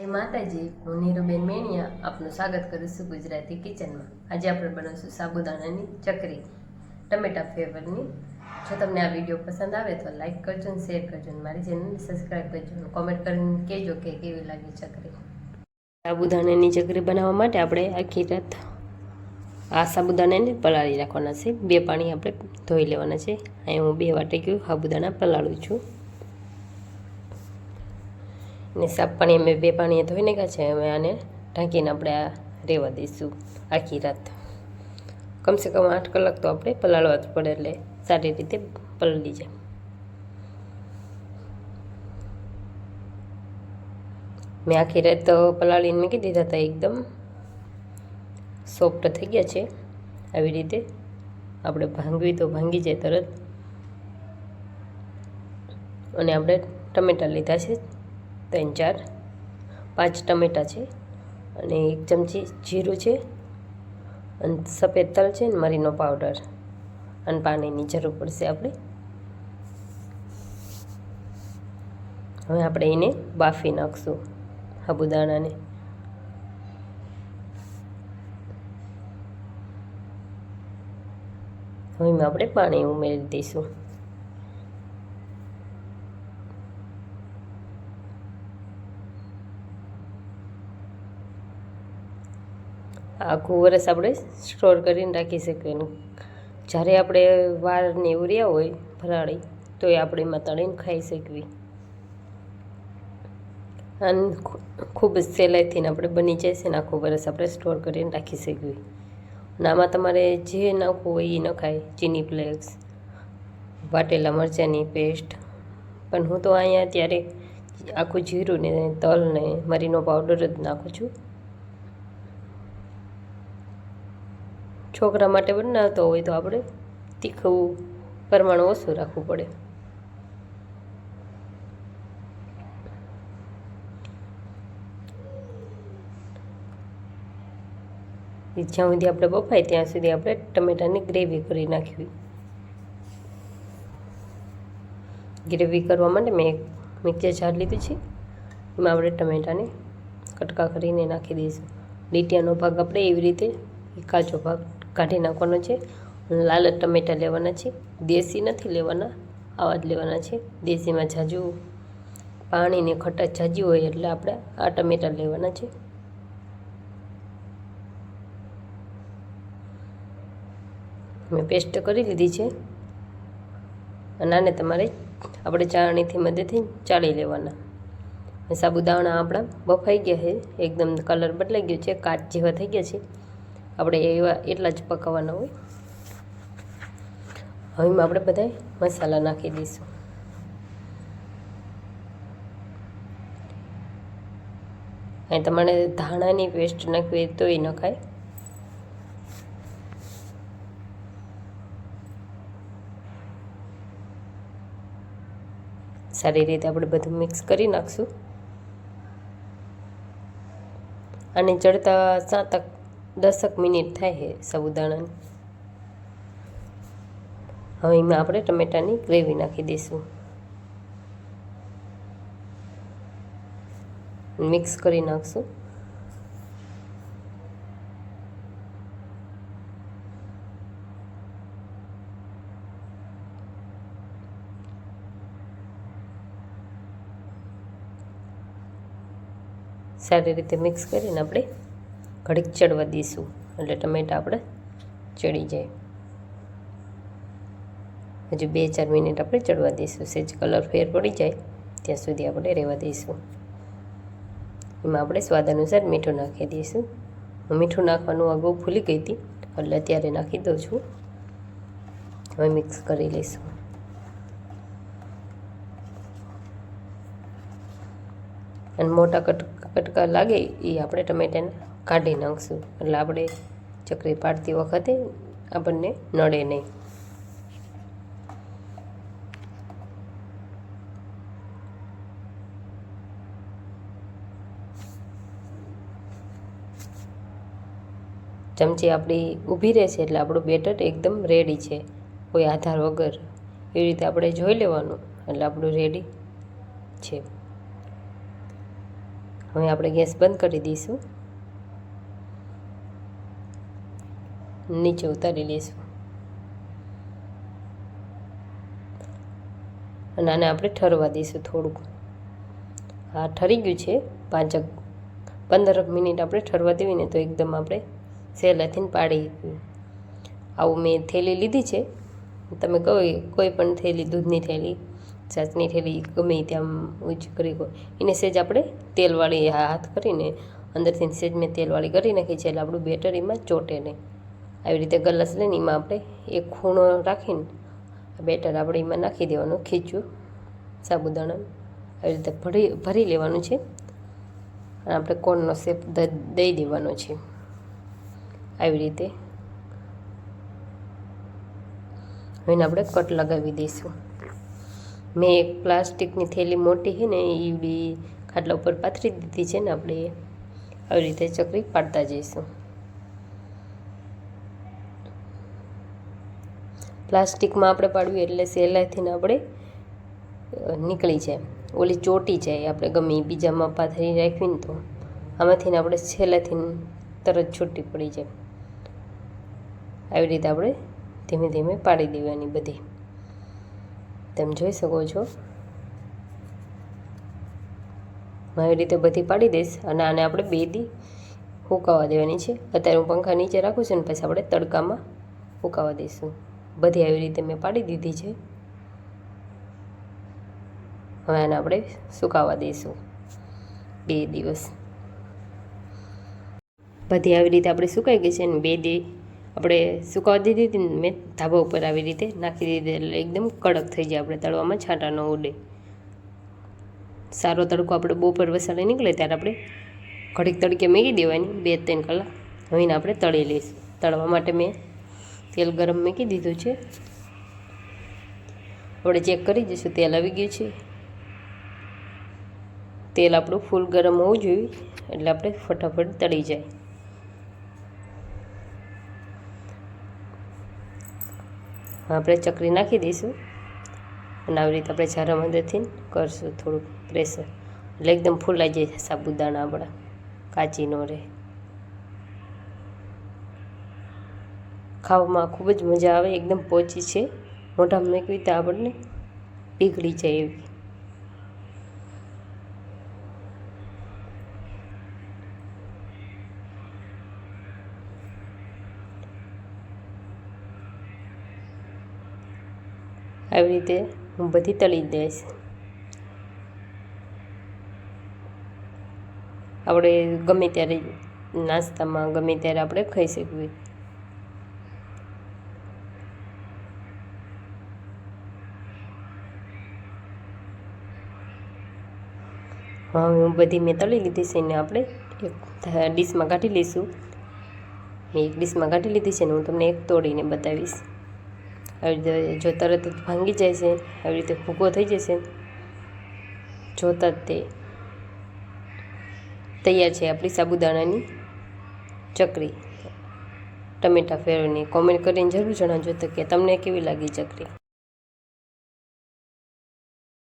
જય માતાજી, હું નીરુબેન મેણિયા, આપનું સ્વાગત કરું છું ગુજરાતી કિચનમાં. આજે આપણે બનાવશું સાબુદાણાની ચકરી, ટમેટા ફ્લેવરની. જો તમને આ વીડિયો પસંદ આવે તો લાઈક કરજો અને શેર કરજો અને મારી ચેનલને સબસ્ક્રાઈબ કરજો અને કોમેન્ટ કરીને કહેજો કે કેવી લાગી ચકરી. સાબુદાણાની ચકરી બનાવવા માટે આપણે આખી રાત આ સાબુદાણાને પલાળી રાખવાના છે. બે પાણી આપણે ધોઈ લેવાના છે. અહીં હું બે વાટક્યું સાબુદાણા પલાળું છું. ને સાફ પાણી અમે બે પાણીએ ધોઈ નાખ્યા છે. અમે આને ઢાંકીને આપણે આ રહેવા દઈશું આખી રાત. કમસે કમ આઠ કલાક તો આપણે પલાળવા જ પડે એટલે સારી રીતે પલળી જાય. મેં આખી રાત પલાળીને મૂકી દીધા હતા એકદમ સોફ્ટ થઈ ગયા છે. આવી રીતે આપણે ભાંગવી તો ભાંગી જાય તરત. અને આપણે ટમેટાં લીધા છે. ત્રણ ચાર, પાંચ ટમેટાં છે અને એક ચમચી જીરું છે અને સફેદ તલ છે ને મરીનો પાવડર અને પાણીની જરૂર પડશે આપણે. હવે આપણે એને બાફી નાખશું સાબુદાણાને હવે આપણે પાણી ઉમેરી દઈશું. આખું વરસ આપણે સ્ટોર કરીને રાખી શકીએ જ્યારે આપણે વારને ઉર્યા હોય ફરાળી તો એ આપણે એમાં તળીને ખાઈ શકવી અને ખૂબ જ સહેલાઈથી આપણે બની જાય છે ને આખું વરસ આપણે સ્ટોર કરીને રાખી શકવી અને આમાં તમારે જે નાખવું હોય એ નખાય ચીની ફ્લેક્સ, વાટેલા મરચાંની પેસ્ટ. પણ હું તો અહીંયા ત્યારે આખું જીરું ને તલ ને મરીનો પાવડર જ નાખું છું. છોકરા માટે બનાવતો હોય તો આપણે તીખવું પ્રમાણ ઓછું રાખવું પડે. જ્યાં સુધી આપણે બફાય ત્યાં સુધી આપણે ટમેટાની ગ્રેવી કરી નાખવી. ગ્રેવી કરવા માટે મેં એક મિક્સર જાર લીધું છે. એમાં આપણે ટમેટાને કટકા કરીને નાખી દઈશું. લીટિયાનો ભાગ આપણે એવી રીતે કાચો ભાગ કાઢી નાખવાનો છે. લાલ ટમેટાં લેવાના છે. દેશી નથી લેવાના, આવા જ લેવાના છે. દેશીમાં જાજુ પાણીને ખટાશ જાજી હોય એટલે આપણે આ ટમેટાં લેવાના છે. મેં પેસ્ટ કરી લીધી છે. અને આને તમારે આપણે ચાણીથી મદદથી ચાળી લેવાના. સાબુદાણા આપણા બફાઈ ગયા છે. એકદમ કલર બદલાઈ ગયો છે. કાચ જેવા થઈ ગયા છે. આપણે એવા એટલા જ પકાવવાના હોય. હવે આપણે બધા મસાલા નાખી દઈશું. અહીં તમારે ધાણાની પેસ્ટ નાખવી હોય તોય નખાય સારી રીતે આપણે બધું મિક્સ કરી નાખશું. અને ચડતા સાતક દસક મિનિટ થાય છે સાબુદાણાની હવે એમાં આપણે ટમેટાની ગ્રેવી નાખી દઈશું. મિક્સ કરી નાખશું. સારી રીતે મિક્સ કરીને આપણે ઘડીક ચડવા દઈશું. એટલે ટમેટા આપણે ચડી જાય. હજુ બે ચાર મિનિટ આપણે ચડવા દઈશું. સેજ કલર ફેર પડી જાય, ત્યાં સુધી આપણે રહેવા દઈશું. એમાં આપણે સ્વાદ અનુસાર મીઠું નાખી દઈશું. હું મીઠું નાખવાનું અગાઉ ભૂલી ગઈ હતી, એટલે અત્યારે નાખી દઉં છું. હવે મિક્સ કરી લઈશું. અને મોટા કટ કટકા લાગે એ આપણે ટમેટાને. કાઢી નાખશું. એટલે આપણે ચકરી પાડતી વખતે આપણને નડે નહીં. ચમચી આપણી ઊભી રહેશે એટલે આપણું બેટર એકદમ રેડી છે. કોઈ આધાર વગર. એવી રીતે આપણે જોઈ લેવાનું. એટલે આપણું રેડી છે. હવે આપણે ગેસ બંધ કરી દઈશું. નીચે ઉતારી લઈશું. અને આને આપણે ઠરવા દઈશું થોડુંક. હા, ઠરી ગયું છે. પાંચક પંદર મિનિટ આપણે ઠરવા દેવી ને તો એકદમ આપણે સહેલાથી પાડી આવું મેં થેલી લીધી છે. તમે કહો કોઈ પણ થેલી, દૂધની થેલી છાસની થેલી, ગમે ત્યાં ઊંચી કરી એને સેજ આપણે તેલવાળી હાથ કરીને અંદરથી સેજ મેં તેલવાળી કરી નાખી છે એટલે આપણું બેટર એમાં ચોટે નહીં. આવી રીતે ગલાસ લઈને એમાં આપણે એક ખૂણો રાખીને બેટર આપણે એમાં નાખી દેવાનું ખીચું સાબુદાણા આવી રીતે ભરી ભરી લેવાનું છે. અને આપણે કોણનો શેપ દઈ દેવાનો છે. આવી રીતે. એને આપણે કટ લગાવી દઈશું. મેં એક પ્લાસ્ટિકની થેલી મોટી છે ને એ બી ખાટલા ઉપર પાથરી દીધી છે ને, આપણે આવી રીતે ચકરી પાડતા જઈશું. પ્લાસ્ટિકમાં આપણે પાડવી એટલે સહેલાઈથી આપણે નીકળી જાય. ઓલી ચોટી જાય, આપણે ગમે બીજામાં પાથરી રાખવી ને તો. આમાંથી આપણે છેલ્લાથી તરત છૂટી પડી જાય. આવી રીતે આપણે ધીમે ધીમે પાડી દેવાની બધી. તમે જોઈ શકો છો. હું આવી રીતે બધી પાડી દઈશ અને આને આપણે બે દી હુકાવા દેવાની છે. અત્યારે હું પંખા નીચે રાખું છું ને પછી આપણે તડકામાં હુકાવા દઈશું. બધી આવી રીતે મેં પાડી દીધી છે. હવે આને આપણે સુકાવા દઈશું. બે દિવસ. બધી આવી રીતે આપણે સુકાઈ ગઈ છે ને બે દી આપણે સુકાવા દીધી હતી મેં ધાબા ઉપર આવી રીતે નાખી દીધી એટલે એકદમ કડક થઈ જાય આપણે તળવામાં, છાંટા ન ઉડે. સારો તડકો આપણે બપોર વસાડે નીકળે ત્યારે આપણે ઘડીક તડકે મેગી દેવાની, બે ત્રણ કલાક. હવે આપણે તળી લઈશું. તળવા માટે મેં તેલ ગરમ મૂકી દીધું છે. આપણે ચેક કરી દઈશું તેલ આવી ગયું છે. તેલ આપણું ફૂલ ગરમ હોવું જોઈએ, એટલે આપણે ફટાફટ તળી જાય. આપણે ચકરી નાખી દઈશું. અને આવી રીતે આપણે ઝારા મદદથી કરશું થોડુંક પ્રેશર એટલે એકદમ ફૂલાઈ જાય સાબુદાણા આપણા, કાચી ન રહે. ખાવામાં ખૂબ જ મજા આવે, એકદમ પોચી છે. મોઢામાં મેકવી તો આપણને પીગળી જાય એવી. આવી રીતે હું બધી તળી દઈશ. આપણે ગમે ત્યારે નાસ્તામાં ગમે ત્યારે આપણે ખાઈ શકીએ. હવે હું બધી મેં તળી લીધી છે ને આપણે એક ડીશમાં કાઢી લઈશું. મેં એક ડીશમાં કાઢી લીધી છે ને હું તમને એક તોડીને બતાવીશ. આવી રીતે જો તરત જ ભાંગી જાય છે, આવી રીતે ભૂકો થઈ જશે. જોતા જ તે તૈયાર છે આપણી સાબુદાણાની ચકરી. ટમેટા ફેરવીને કોમેન્ટ કરીને જરૂર જણાવજો તો કે તમને કેવી લાગી ચકરી.